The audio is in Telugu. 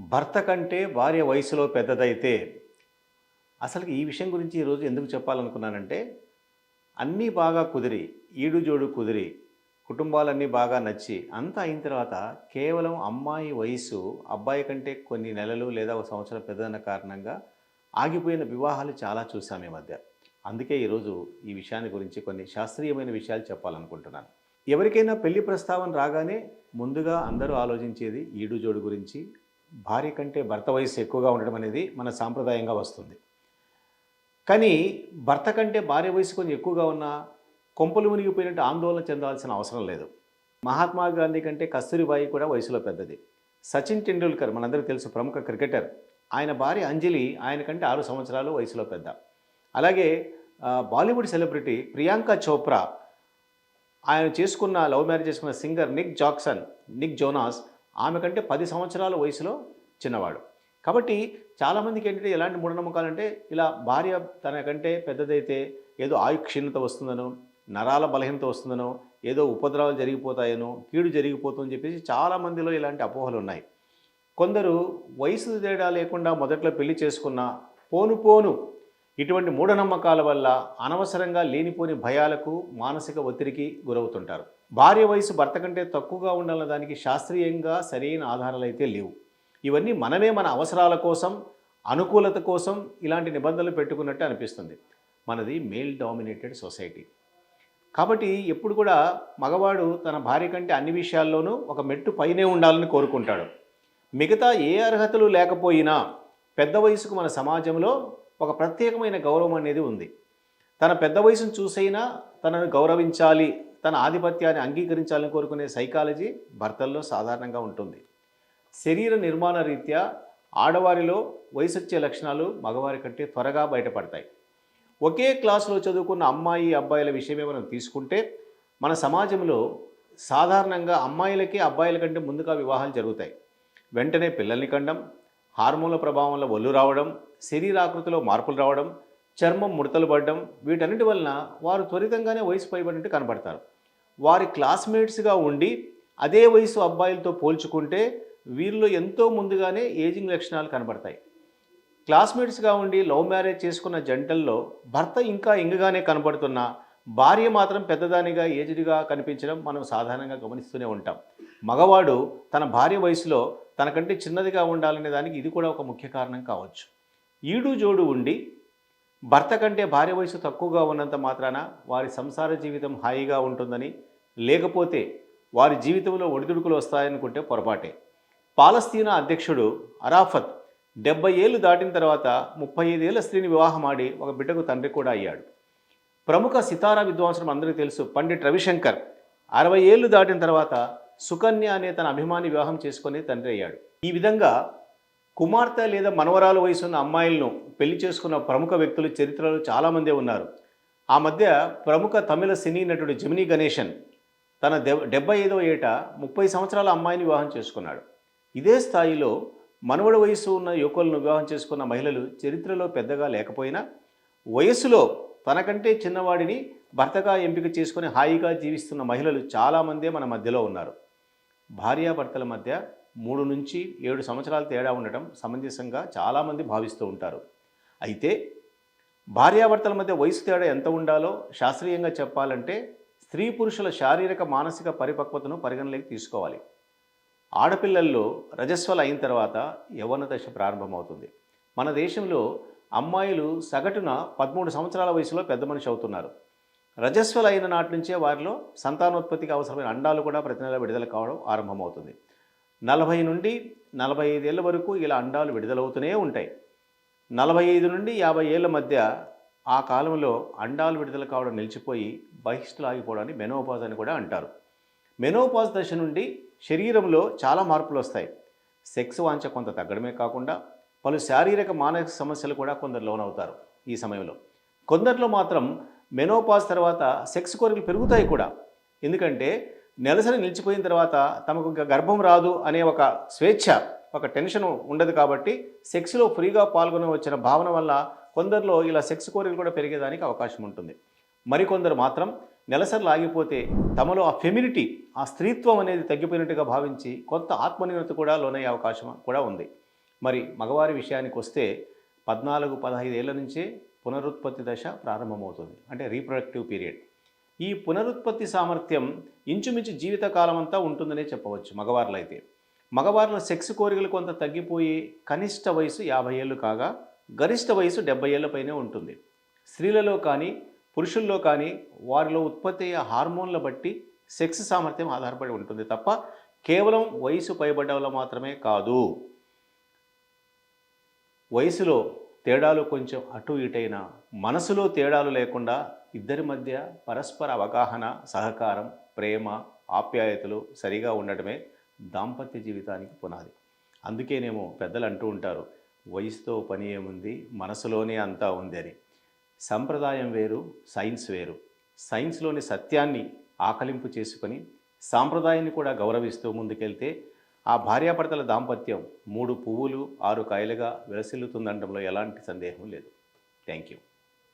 భర్త కంటే భార్య వయసులో పెద్దదైతే అసలు ఈ విషయం గురించి ఈరోజు ఎందుకు చెప్పాలనుకున్నానంటే అన్నీ బాగా కుదిరి ఈడు జోడు కుదిరి కుటుంబాలన్నీ బాగా నచ్చి అంతా అయిన తర్వాత కేవలం అమ్మాయి వయసు అబ్బాయి కంటే కొన్ని నెలలు లేదా ఒక సంవత్సరం పెద్దదన్న కారణంగా ఆగిపోయిన వివాహాలు చాలా చూసాము ఈ మధ్య. అందుకే ఈరోజు ఈ విషయాన్ని గురించి కొన్ని శాస్త్రీయమైన విషయాలు చెప్పాలనుకుంటున్నాను. ఎవరికైనా పెళ్ళి ప్రస్తావన రాగానే ముందుగా అందరూ ఆలోచించేది ఈడు జోడు గురించి భార్య కంటే భర్త వయసు ఎక్కువగా ఉండడం అనేది మన సాంప్రదాయంగా వస్తుంది. కానీ భర్త కంటే భార్య వయసు కొంచెం ఎక్కువగా ఉన్న కొంపలు మునిగిపోయినట్టు ఆందోళన చెందాల్సిన అవసరం లేదు. మహాత్మా గాంధీ కంటే కస్తూరిబాయి కూడా వయసులో పెద్దది. సచిన్ టెండూల్కర్ మనందరికీ తెలుసు ప్రముఖ క్రికెటర్ ఆయన భార్య అంజలి ఆయన కంటే ఆరు సంవత్సరాలు వయసులో పెద్ద. అలాగే బాలీవుడ్ సెలబ్రిటీ ప్రియాంక చోప్రా ఆయన చేసుకున్న లవ్ మ్యారేజ్ చేసుకున్న singer Nick Jackson Nick Jonas ఆమె కంటే పది సంవత్సరాల వయసులో చిన్నవాడు. కాబట్టి చాలామందికి ఏంటంటే ఎలాంటి మూఢనమ్మకాలంటే ఇలా భార్య తన కంటే పెద్దదైతే ఏదో ఆయు క్షీణత వస్తుందనో నరాల బలహీనత వస్తుందనో ఏదో ఉపద్రవాలు జరిగిపోతాయనో కీడు జరిగిపోతుందని చెప్పేసి చాలామందిలో ఇలాంటి అపోహలు ఉన్నాయి. కొందరు వయసు తేడా లేకుండా మొదట్లో పెళ్ళి చేసుకున్న పోను పోను ఇటువంటి మూఢనమ్మకాల వల్ల అనవసరంగా లేనిపోని భయాలకు మానసిక ఒత్తిడికి గురవుతుంటారు. భార్య వయసు భర్త కంటే తక్కువగా ఉండాలన్న దానికి శాస్త్రీయంగా సరైన ఆధారాలు అయితే లేవు. ఇవన్నీ మనమే మన అవసరాల కోసం అనుకూలత కోసం ఇలాంటి నిబంధనలు పెట్టుకున్నట్టు అనిపిస్తుంది. మనది మేల్ డామినేటెడ్ సొసైటీ. కాబట్టి ఎప్పుడు కూడా మగవాడు తన భార్య కంటే అన్ని విషయాల్లోనూ ఒక మెట్టు పైనే ఉండాలని కోరుకుంటాడు. మిగతా ఏ అర్హతలు లేకపోయినా పెద్ద వయసుకు మన సమాజంలో ఒక ప్రత్యేకమైన గౌరవం అనేది ఉంది. తన పెద్ద వయసును చూసైనా తనను గౌరవించాలి తన ఆధిపత్యాన్ని అంగీకరించాలని కోరుకునే సైకాలజీ భర్తల్లో సాధారణంగా ఉంటుంది. శరీర నిర్మాణ రీత్యా ఆడవారిలో వయసొచ్చే లక్షణాలు మగవారి కంటే త్వరగా బయటపడతాయి. ఒకే క్లాసులో చదువుకున్న అమ్మాయి అబ్బాయిల విషయమే మనం తీసుకుంటే మన సమాజంలో సాధారణంగా అమ్మాయిలకి అబ్బాయిల కంటే ముందుగా వివాహాలు జరుగుతాయి. వెంటనే పిల్లల్ని కండం హార్మోన్ల ప్రభావం వల్ల ఒళ్ళు రావడం శరీరాకృతిలో మార్పులు రావడం చర్మం ముడతలు పడడం వీటన్నిటి వలన వారు త్వరితంగానే వయసు పైబడినట్టు కనబడతారు వారి క్లాస్మేట్స్గా ఉండి అదే వయసు అబ్బాయిలతో పోల్చుకుంటే వీరిలో ఎంతో ముందుగానే ఏజింగ్ లక్షణాలు కనబడతాయి. క్లాస్మేట్స్గా ఉండి లవ్ మ్యారేజ్ చేసుకున్న జంటల్లో భర్త ఇంకా ఇంగగానే కనబడుతున్నా భార్య మాత్రం పెద్దదానిగా ఏజ్డ్గా కనిపించడం మనం సాధారణంగా గమనిస్తూనే ఉంటాం. మగవాడు తన భార్య వయసులో తనకంటే చిన్నదిగా ఉండాలనే దానికి ఇది కూడా ఒక ముఖ్య కారణం కావచ్చు. ఈడు జోడు ఉండి భర్త కంటే భార్య వయసు తక్కువగా ఉన్నంత మాత్రాన వారి సంసార జీవితం హాయిగా ఉంటుందని లేకపోతే వారి జీవితంలో ఒడిదుడుకులు వస్తాయనుకుంటే పొరపాటే. పాలస్తీనా అధ్యక్షుడు అరాఫత్ డెబ్బై ఏళ్ళు దాటిన తర్వాత ముప్పై ఐదేళ్ళ స్త్రీని వివాహమాడి ఒక బిడ్డకు తండ్రి కూడా అయ్యాడు. ప్రముఖ సితారా విద్వాంసుడు అందరికీ తెలుసు పండిట్ రవిశంకర్ అరవై ఏళ్ళు దాటిన తర్వాత సుకన్య అనే తన అభిమాని వివాహం చేసుకుని తండ్రి అయ్యాడు. ఈ విధంగా కుమార్తె లేదా మనవరాల వయసు ఉన్న అమ్మాయిలను పెళ్ళి చేసుకున్న ప్రముఖ వ్యక్తులు చరిత్రలో చాలామందే ఉన్నారు. ఆ మధ్య ప్రముఖ తమిళ సినీ నటుడు జమినీ గణేశన్ తన దె- డెబ్బై ఐదో ఏట ముప్పై సంవత్సరాల అమ్మాయిని వివాహం చేసుకున్నాడు. ఇదే స్థాయిలో మనవడి వయసు ఉన్న యువకులను వివాహం చేసుకున్న మహిళలు చరిత్రలో పెద్దగా లేకపోయినా వయసులో తనకంటే చిన్నవాడిని భర్తగా ఎంపిక చేసుకుని హాయిగా జీవిస్తున్న మహిళలు చాలామందే మన మధ్యలో ఉన్నారు. భార్యాభర్తల మధ్య మూడు నుంచి ఏడు సంవత్సరాల తేడా ఉండటం సమంజసంగా చాలామంది భావిస్తూ ఉంటారు. అయితే భార్యాభర్తల మధ్య వయసు తేడా ఎంత ఉండాలో శాస్త్రీయంగా చెప్పాలంటే స్త్రీ పురుషుల శారీరక మానసిక పరిపక్వతను పరిగణలోకి తీసుకోవాలి. ఆడపిల్లల్లో రజస్వల అయిన తర్వాత యవ్వన దశ ప్రారంభమవుతుంది. మన దేశంలో అమ్మాయిలు సగటున పదమూడు సంవత్సరాల వయసులో పెద్ద మనిషి అవుతున్నారు. రజస్వల అయిన నాటి నుంచే వారిలో సంతానోత్పత్తికి అవసరమైన అండాలు కూడా ప్రతి నెల విడుదల కావడం ఆరంభమవుతుంది. నలభై నుండి నలభై ఐదేళ్ళ వరకు ఇలా అండాలు విడుదలవుతూనే ఉంటాయి. నలభై ఐదు నుండి యాభై ఏళ్ళ మధ్య ఆ కాలంలో అండాలు విడుదల కావడం నిలిచిపోయి బహిష్టులు ఆగిపోవడాన్ని మెనోపాజ్ అని కూడా అంటారు. మెనోపాజ్ దశ నుండి శరీరంలో చాలా మార్పులు వస్తాయి. సెక్స్ వాంఛ కొంత తగ్గడమే కాకుండా పలు శారీరక మానసిక సమస్యలు కూడా కొందరు లోనవుతారు ఈ సమయంలో. కొందరిలో మాత్రం మెనోపాజ్ తర్వాత సెక్స్ కోరికలు పెరుగుతాయి కూడా. ఎందుకంటే నెలసరి నిలిచిపోయిన తర్వాత తమకు ఇంకా గర్భం రాదు అనే ఒక స్వేచ్ఛ ఒక టెన్షన్ ఉండదు కాబట్టి సెక్స్లో ఫ్రీగా పాల్గొన వచ్చిన భావన వల్ల కొందరిలో ఇలా సెక్స్ కోరికలు కూడా పెరిగేదానికి అవకాశం ఉంటుంది. మరికొందరు మాత్రం నెలసరి ఆగిపోతే తమలో ఆ ఫెమినిటీ ఆ స్త్రీత్వం అనేది తగ్గిపోయినట్టుగా భావించి కొంత ఆత్మనిర్భరత కూడా లోనయ్యే అవకాశం కూడా ఉంది. మరి మగవారి విషయానికి వస్తే పద్నాలుగు పదహైదు ఏళ్ళ నుంచే పునరుత్పత్తి దశ ప్రారంభమవుతుంది. అంటే రీప్రొడక్టివ్ పీరియడ్. ఈ పునరుత్పత్తి సామర్థ్యం ఇంచుమించు జీవితకాలం అంతా ఉంటుందనే చెప్పవచ్చు మగవారిలో అయితే. మగవారిలో సెక్స్ కోరికలు కొంత తగ్గిపోయి కనిష్ట వయసు యాభై ఏళ్ళు కాగా గరిష్ట వయసు డెబ్బై ఏళ్ళపైనే ఉంటుంది. స్త్రీలలో కానీ పురుషుల్లో కానీ వారిలో ఉత్పత్తి అయ్యే హార్మోన్ల బట్టి సెక్స్ సామర్థ్యం ఆధారపడి ఉంటుంది తప్ప కేవలం వయసు పైబడ్డలో మాత్రమే కాదు. వయసులో తేడాలు కొంచెం అటు ఇటైనా మనసులో తేడాలు లేకుండా ఇద్దరి మధ్య పరస్పర అవగాహన సహకారం ప్రేమ ఆప్యాయతలు సరిగా ఉండటమే దాంపత్య జీవితానికి పునాది. అందుకేనేమో పెద్దలు అంటూ ఉంటారు వయసుతో పని ఏముంది మనసులోనే అంతా ఉంది అని సంప్రదాయం వేరు సైన్స్ వేరు. సైన్స్లోని సత్యాన్ని ఆకలింపు చేసుకొని సాంప్రదాయాన్ని కూడా గౌరవిస్తూ ముందుకెళ్తే ఆ భార్యాభర్తల దాంపత్యం మూడు పువ్వులు ఆరు కాయలుగా విలసిల్లుతుందనడంలో ఎలాంటి సందేహం లేదు. Thank you